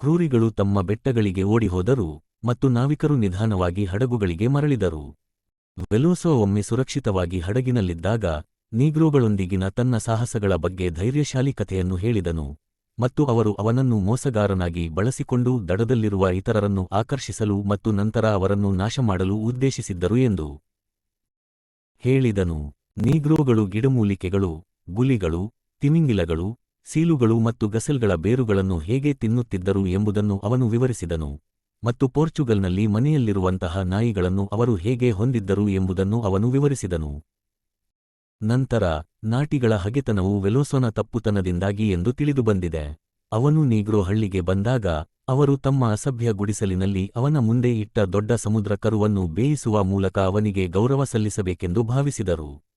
ಕ್ರೂರಿಗಳು ತಮ್ಮ ಬೆಟ್ಟಗಳಿಗೆ ಓಡಿಹೋದರು ಮತ್ತು ನಾವಿಕರು ನಿಧಾನವಾಗಿ ಹಡಗುಗಳಿಗೆ ಮರಳಿದರು. ವೆಲೋಸೋ ಒಮ್ಮೆ ಸುರಕ್ಷಿತವಾಗಿ ಹಡಗಿನಲ್ಲಿದ್ದಾಗ, ನೀಗ್ರೋಗಳೊಂದಿಗಿನ ತನ್ನ ಸಾಹಸಗಳ ಬಗ್ಗೆ ಧೈರ್ಯಶಾಲಿ ಕಥೆಯನ್ನು ಹೇಳಿದನು ಮತ್ತು ಅವರು ಅವನನ್ನು ಮೋಸಗಾರನಾಗಿ ಬಳಸಿಕೊಂಡು ದಡದಲ್ಲಿರುವ ಇತರರನ್ನು ಆಕರ್ಷಿಸಲು ಮತ್ತು ನಂತರ ಅವರನ್ನು ನಾಶಮಾಡಲು ಉದ್ದೇಶಿಸಿದ್ದರು ಎಂದು ಹೇಳಿದನು. ನೀಗ್ರೋಗಳು ಗಿಡಮೂಲಿಕೆಗಳು, ಗುಲಿಗಳು, ತಿಮಿಂಗಿಲಗಳು ಸೀಲುಗಳು ಮತ್ತು ಗಸಲ್ಗಳ ಬೇರುಗಳನ್ನು ಹೇಗೆ ತಿನ್ನುತ್ತಿದ್ದರು ಎಂಬುದನ್ನು ಅವನು ವಿವರಿಸಿದನು. ಮತ್ತು ಪೋರ್ಚುಗಲ್ನಲ್ಲಿ ಮನೆಯಲ್ಲಿರುವಂತಹ ನಾಯಿಗಳನ್ನು ಅವರು ಹೇಗೆ ಹೊಂದಿದ್ದರು ಎಂಬುದನ್ನು ಅವನು ವಿವರಿಸಿದನು. ನಂತರ, ನಾಟಿಗಳ ಹಗೆತನವು ವೆಲೋಸೋನ ತಪ್ಪುತನದಿಂದಾಗಿ ಎಂದು ತಿಳಿದುಬಂದಿದೆ. ಅವನು ನೀಗ್ರೋ ಹಳ್ಳಿಗೆ ಬಂದಾಗ, ಅವರು ತಮ್ಮ ಅಸಭ್ಯ ಗುಡಿಸಲಿನಲ್ಲಿ ಅವನ ಮುಂದೆ ಇಟ್ಟ ದೊಡ್ಡ ಸಮುದ್ರ ಕರುವನ್ನು ಬೇಯಿಸುವ ಮೂಲಕ ಅವನಿಗೆ ಗೌರವ ಸಲ್ಲಿಸಬೇಕೆಂದು ಭಾವಿಸಿದರು.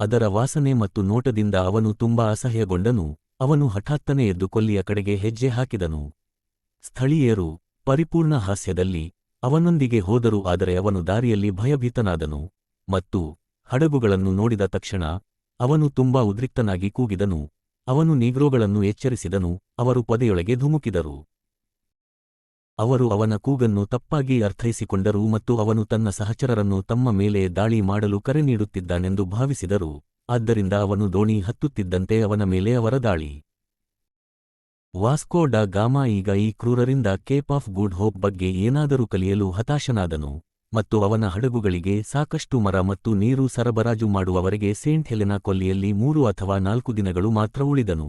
ಅದರ ವಾಸನೆ ಮತ್ತು ನೋಟದಿಂದ ಅವನು ತುಂಬಾ ಅಸಹ್ಯಗೊಂಡನು. ಅವನು ಹಠಾತ್ತನೆ ಎದ್ದು ಕೊಲ್ಲಿಯ ಕಡೆಗೆ ಹೆಜ್ಜೆ ಹಾಕಿದನು. ಸ್ಥಳೀಯರು ಪರಿಪೂರ್ಣ ಹಾಸ್ಯದಲ್ಲಿ ಅವನೊಂದಿಗೆ ಹೋದರು, ಆದರೆ ಅವನು ದಾರಿಯಲ್ಲಿ ಭಯಭೀತನಾದನು ಮತ್ತು ಹಡಗುಗಳನ್ನು ನೋಡಿದ ತಕ್ಷಣ ಅವನು ತುಂಬಾ ಉದ್ರಿಕ್ತನಾಗಿ ಕೂಗಿದನು. ಅವನು ನೀಗ್ರೋಗಳನ್ನು ಎಚ್ಚರಿಸಿದನು, ಅವರು ಪೊದೆಯೊಳಗೆ ಧುಮುಕಿದರು. ಅವರು ಅವನ ಕೂಗನ್ನು ತಪ್ಪಾಗಿ ಅರ್ಥೈಸಿಕೊಂಡರು ಮತ್ತು ಅವನು ತನ್ನ ಸಹಚರರನ್ನು ತಮ್ಮ ಮೇಲೆ ದಾಳಿ ಮಾಡಲು ಕರೆ ನೀಡುತ್ತಿದ್ದಾನೆಂದು ಭಾವಿಸಿದರು. ಆದ್ದರಿಂದ ಅವನು ದೋಣಿ ಹತ್ತುತ್ತಿದ್ದಂತೆ ಅವನ ಮೇಲೆ ಅವರ ದಾಳಿ. ವಾಸ್ಕೋ ಡ ಗಾಮಾ ಈಗ ಈ ಕ್ರೂರರಿಂದ ಕೇಪ್ ಆಫ್ ಗುಡ್ ಹೋಪ್ ಬಗ್ಗೆ ಏನಾದರೂ ಕಲಿಯಲು ಹತಾಶನಾದನು ಮತ್ತು ಅವನ ಹಡಗುಗಳಿಗೆ ಸಾಕಷ್ಟು ಮರ ಮತ್ತು ನೀರು ಸರಬರಾಜು ಮಾಡುವವರೆಗೆ ಸೇಂಟ್ ಹೆಲೆನಾ ಕೊಲ್ಲಿಯಲ್ಲಿ ಮೂರು ಅಥವಾ ನಾಲ್ಕು ದಿನಗಳು ಮಾತ್ರ ಉಳಿದನು.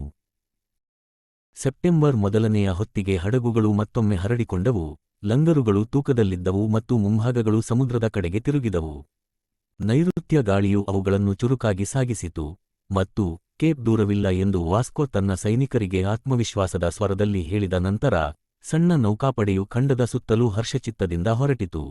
ಸೆಪ್ಟೆಂಬರ್ ಮೊದಲನೆಯ ಹೊತ್ತಿಗೆ ಹಡಗುಗಳು ಮತ್ತೊಮ್ಮೆ ಹರಡಿಕೊಂಡವು, ಲಂಗರುಗಳು ತೂಕದಲ್ಲಿದ್ದವು ಮತ್ತು ಮುಂಭಾಗಗಳು ಸಮುದ್ರದ ಕಡೆಗೆ ತಿರುಗಿದವು. ನೈಋತ್ಯ ಗಾಳಿಯು ಅವುಗಳನ್ನು ಚುರುಕಾಗಿ ಸಾಗಿಸಿತು ಮತ್ತು ಕೇಪ್ ದೂರವಿಲ್ಲ ಎಂದು ವಾಸ್ಕೋ ತನ್ನ ಸೈನಿಕರಿಗೆ ಆತ್ಮವಿಶ್ವಾಸದ ಸ್ವರದಲ್ಲಿ ಹೇಳಿದ ನಂತರ ಸಣ್ಣ ನೌಕಾಪಡೆಯು ಖಂಡದ ಸುತ್ತಲೂ ಹರ್ಷಚಿತ್ತದಿಂದ ಹೊರಟಿತು.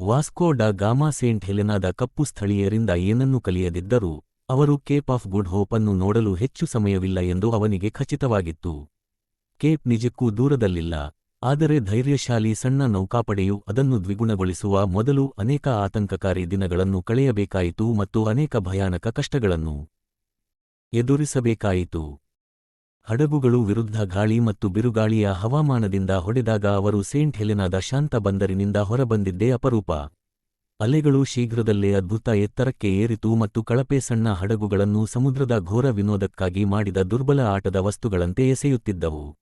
ವಾಸ್ಕೋ ಡ ಗಾಮಾ ಸೇಂಟ್ ಹೆಲೆನಾದ ಕಪ್ಪು ಸ್ಥಳೀಯರಿಂದ ಏನನ್ನೂ ಕಲಿಯದಿದ್ದರೂ ಅವರು ಕೇಪ್ ಆಫ್ ಗುಡ್ ಹೋಪ್ ಅನ್ನು ನೋಡಲು ಹೆಚ್ಚು ಸಮಯವಿಲ್ಲ ಎಂದು ಅವನಿಗೆ ಖಚಿತವಾಗಿತ್ತು. ಕೇಪ್ ನಿಜಕ್ಕೂ ದೂರದಲ್ಲಿಲ್ಲ, ಆದರೆ ಧೈರ್ಯಶಾಲಿ ಸಣ್ಣ ನೌಕಾಪಡೆಯು ಅದನ್ನು ದ್ವಿಗುಣಗೊಳಿಸುವ ಮೊದಲು ಅನೇಕ ಆತಂಕಕಾರಿ ದಿನಗಳನ್ನು ಕಳೆಯಬೇಕಾಯಿತು ಮತ್ತು ಅನೇಕ ಭಯಾನಕ ಕಷ್ಟಗಳನ್ನು ಎದುರಿಸಬೇಕಾಯಿತು. ಹಡಗುಗಳು ವಿರುದ್ಧ ಗಾಳಿ ಮತ್ತು ಬಿರುಗಾಳಿಯ ಹವಾಮಾನದಿಂದ ಹೊಡೆದಾಗ ಅವರು ಸೇಂಟ್ ಹೆಲೆನಾದ ಶಾಂತ ಬಂದರಿನಿಂದ ಹೊರಬಂದಿದ್ದೇ ಅಪರೂಪ. ಅಲೆಗಳು ಶೀಘ್ರದಲ್ಲೇ ಅದ್ಭುತ ಎತ್ತರಕ್ಕೆ ಏರಿತು ಮತ್ತು ಕಳಪೆ ಸಣ್ಣ ಹಡಗುಗಳನ್ನು ಸಮುದ್ರದ ಘೋರ ವಿನೋದಕ್ಕಾಗಿ ಮಾಡಿದ ದುರ್ಬಲ ಆಟದ ವಸ್ತುಗಳಂತೆ ಎಸೆಯುತ್ತಿದ್ದವು.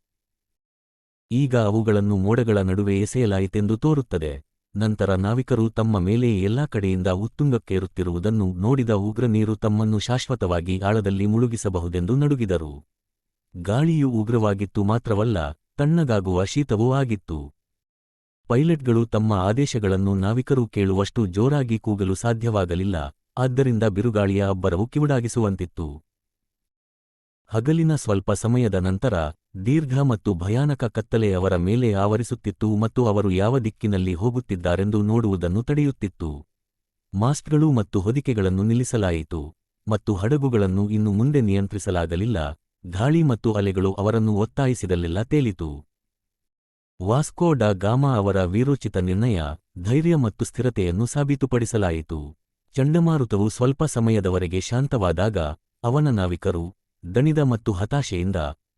ಈಗ ಅವುಗಳನ್ನು ಮೋಡಗಳ ನಡುವೆ ಎಸೆಯಲಾಯಿತೆಂದು ತೋರುತ್ತದೆ. ನಂತರ ನಾವಿಕರು ತಮ್ಮ ಮೇಲೆ ಎಲ್ಲಾ ಕಡೆಯಿಂದ ಉತ್ತುಂಗಕ್ಕೇರುತ್ತಿರುವುದನ್ನು ನೋಡಿದ ಉಗ್ರ ನೀರು ತಮ್ಮನ್ನು ಶಾಶ್ವತವಾಗಿ ಆಳದಲ್ಲಿ ಮುಳುಗಿಸಬಹುದೆಂದು ನಡುಗಿದರು. ಗಾಳಿಯು ಉಗ್ರವಾಗಿತ್ತು ಮಾತ್ರವಲ್ಲ, ತಣ್ಣಗಾಗುವ ಶೀತವೂ ಆಗಿತ್ತು. ಪೈಲಟ್ಗಳು ತಮ್ಮ ಆದೇಶಗಳನ್ನು ನಾವಿಕರು ಕೇಳುವಷ್ಟು ಜೋರಾಗಿ ಕೂಗಲು ಸಾಧ್ಯವಾಗಲಿಲ್ಲ, ಆದ್ದರಿಂದ ಬಿರುಗಾಳಿಯ ಅಬ್ಬರವು ಕಿವುಡಾಗಿಸುವಂತಿತ್ತು. ಹಗಲಿನ ಸ್ವಲ್ಪ ಸಮಯದ ನಂತರ, ದೀರ್ಘ ಮತ್ತು ಭಯಾನಕ ಕತ್ತಲೆ ಅವರ ಮೇಲೆ ಆವರಿಸುತ್ತಿತ್ತು ಮತ್ತು ಅವರು ಯಾವ ದಿಕ್ಕಿನಲ್ಲಿ ಹೋಗುತ್ತಿದ್ದಾರೆಂದು ನೋಡುವುದನ್ನು ತಡೆಯುತ್ತಿತ್ತು. ಮಾಸ್ಟ್ಗಳು ಮತ್ತು ಹೊದಿಕೆಗಳನ್ನು ನಿಲ್ಲಿಸಲಾಯಿತು, ಮತ್ತು ಹಡಗುಗಳನ್ನು ಇನ್ನು ಮುಂದೆ ನಿಯಂತ್ರಿಸಲಾಗಲಿಲ್ಲ, ಗಾಳಿ ಮತ್ತು ಅಲೆಗಳು ಅವರನ್ನು ಒತ್ತಾಯಿಸಿದಲ್ಲೆಲ್ಲ ತೇಲಿತು. ವಾಸ್ಕೋ ಡಾ ಗಾಮಾ ಅವರ ವೀರೋಚಿತ ನಿರ್ಣಯ ಧೈರ್ಯ ಮತ್ತು ಸ್ಥಿರತೆಯನ್ನು ಸಾಬೀತುಪಡಿಸಲಾಯಿತು. ಚಂಡಮಾರುತವು ಸ್ವಲ್ಪ ಸಮಯದವರೆಗೆ ಶಾಂತವಾದಾಗ ಅವನ ನಾವಿಕರು ದಣಿದ ಮತ್ತು ಹತಾಶೆಯಿಂದ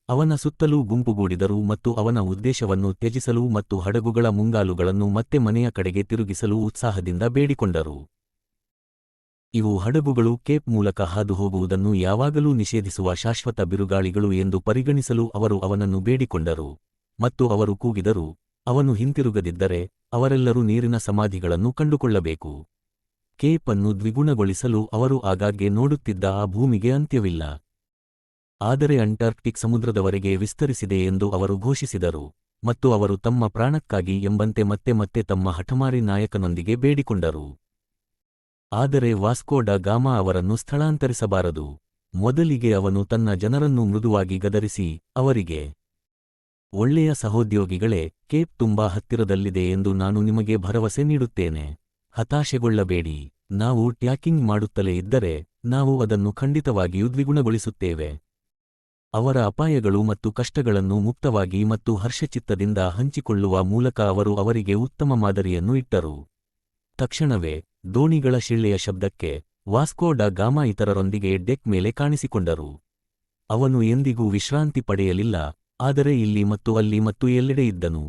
ಅವನ ಸುತ್ತಲೂ ಗುಂಪುಗೂಡಿದರು ಮತ್ತು ಅವನ ಉದ್ದೇಶವನ್ನು ತ್ಯಜಿಸಲು ಮತ್ತು ಹಡಗುಗಳ ಮುಂಗಾಲುಗಳನ್ನು ಮತ್ತೆ ಮನೆಯ ಕಡೆಗೆ ತಿರುಗಿಸಲು ಉತ್ಸಾಹದಿಂದ ಬೇಡಿಕೊಂಡರು. ಇವು ಹಡಗುಗಳು ಕೇಪ್ ಮೂಲಕ ಹಾದುಹೋಗುವುದನ್ನು ಯಾವಾಗಲೂ ನಿಷೇಧಿಸುವ ಶಾಶ್ವತ ಬಿರುಗಾಳಿಗಳು ಎಂದು ಪರಿಗಣಿಸಲು ಅವರು ಅವನನ್ನು ಬೇಡಿಕೊಂಡರು. ಮತ್ತು ಅವರು ಕೂಗಿದರು ಅವನು ಹಿಂತಿರುಗದಿದ್ದರೆ ಅವರೆಲ್ಲರೂ ನೀರಿನ ಸಮಾಧಿಗಳನ್ನು ಕಂಡುಕೊಳ್ಳಬೇಕು. ಕೇಪ್ ಅನ್ನು ದ್ವಿಗುಣಗೊಳಿಸಲು ಅವರು ಆಗಾಗ್ಗೆ ನೋಡುತ್ತಿದ್ದ ಆ ಭೂಮಿಗೆ ಅಂತ್ಯವಿಲ್ಲ. ಆದರೆ ಅಂಟಾರ್ಕ್ಟಿಕ್ ಸಮುದ್ರದವರೆಗೆ ವಿಸ್ತರಿಸಿದೆ ಎಂದು ಅವರು ಘೋಷಿಸಿದರು ಮತ್ತು ಅವರು ತಮ್ಮ ಪ್ರಾಣಕ್ಕಾಗಿ ಎಂಬಂತೆ ಮತ್ತೆ ಮತ್ತೆ ತಮ್ಮ ಹಠಮಾರಿ ನಾಯಕನೊಂದಿಗೆ ಬೇಡಿಕೊಂಡರು. ಆದರೆ ವಾಸ್ಕೋಡ ಗಾಮಾ ಅವರನ್ನು ಸ್ಥಳಾಂತರಿಸಬಾರದು. ಮೊದಲಿಗೆ ಅವನು ತನ್ನ ಜನರನ್ನು ಮೃದುವಾಗಿ ಗದರಿಸಿ ಅವರಿಗೆ ಒಳ್ಳೆಯ ಸಹೋದ್ಯೋಗಿಗಳೇ, ಕೇಪ್ ತುಂಬಾ ಹತ್ತಿರದಲ್ಲಿದೆ ಎಂದು ನಾನು ನಿಮಗೆ ಭರವಸೆ ನೀಡುತ್ತೇನೆ. ಹತಾಶೆಗೊಳ್ಳಬೇಡಿ. ನಾವು ಟ್ಯಾಕಿಂಗ್ ಮಾಡುತ್ತಲೇ ಇದ್ದರೆ, ನಾವು ಅದನ್ನು ಖಂಡಿತವಾಗಿಯೂ ದ್ವಿಗುಣಗೊಳಿಸುತ್ತೇವೆ. ಅವರ ಅಪಾಯಗಳು ಮತ್ತು ಕಷ್ಟಗಳನ್ನು ಮುಕ್ತವಾಗಿ ಮತ್ತು ಹರ್ಷಚಿತ್ತದಿಂದ ಹಂಚಿಕೊಳ್ಳುವ ಮೂಲಕ ಅವರು ಅವರಿಗೆ ಉತ್ತಮ ಮಾದರಿಯನ್ನು ಇಟ್ಟರು. ತಕ್ಷಣವೇ, ದೋಣಿಗಳ ಶಿಳ್ಳೆಯ ಶಬ್ದಕ್ಕೆ ವಾಸ್ಕೋಡ ಗಾಮಾ ಇತರರೊಂದಿಗೆ ಡೆಕ್ ಮೇಲೆ ಕಾಣಿಸಿಕೊಂಡರು. ಅವನು ಎಂದಿಗೂ ವಿಶ್ರಾಂತಿ ಪಡೆಯಲಿಲ್ಲ ಆದರೆ ಇಲ್ಲಿ ಮತ್ತು ಅಲ್ಲಿ ಮತ್ತು ಎಲ್ಲೆಡೆ ಇದ್ದನು.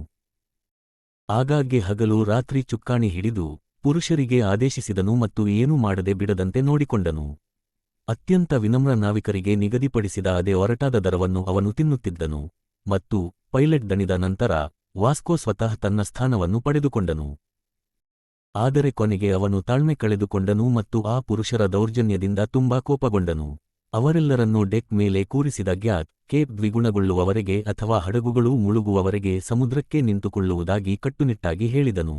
ಆಗಾಗ್ಗೆ ಹಗಲು ರಾತ್ರಿ ಚುಕ್ಕಾಣಿ ಹಿಡಿದು ಪುರುಷರಿಗೆ ಆದೇಶಿಸಿದನು ಮತ್ತು ಏನೂ ಮಾಡದೆ ಬಿಡದಂತೆ ನೋಡಿಕೊಂಡನು. ಅತ್ಯಂತ ವಿನಮ್ರ ನಾವಿಕರಿಗೆ ನಿಗದಿಪಡಿಸಿದ ಅದೇ ಒರಟಾದ ದರವನ್ನು ಅವನು ತಿನ್ನುತ್ತಿದ್ದನು ಮತ್ತು ಪೈಲಟ್ ದಣಿದ ನಂತರ ವಾಸ್ಕೋ ಸ್ವತಃ ತನ್ನ ಸ್ಥಾನವನ್ನು ಪಡೆದುಕೊಂಡನು. ಆದರೆ ಕೊನೆಗೆ ಅವನು ತಾಳ್ಮೆ ಕಳೆದುಕೊಂಡನು ಮತ್ತು ಆ ಪುರುಷರ ದೌರ್ಜನ್ಯದಿಂದ ತುಂಬಾ ಕೋಪಗೊಂಡನು. ಅವರೆಲ್ಲರನ್ನೂ ಡೆಕ್ ಮೇಲೆ ಕೂರಿಸಿದ ಗ್ಯಾತ್ ಕೇಪ್ ದ್ವಿಗುಣಗೊಳ್ಳುವವರೆಗೆ ಅಥವಾ ಹಡಗುಗಳು ಮುಳುಗುವವರೆಗೆ ಸಮುದ್ರಕ್ಕೆ ನಿಂತುಕೊಳ್ಳುವುದಾಗಿ ಕಟ್ಟುನಿಟ್ಟಾಗಿ ಹೇಳಿದನು.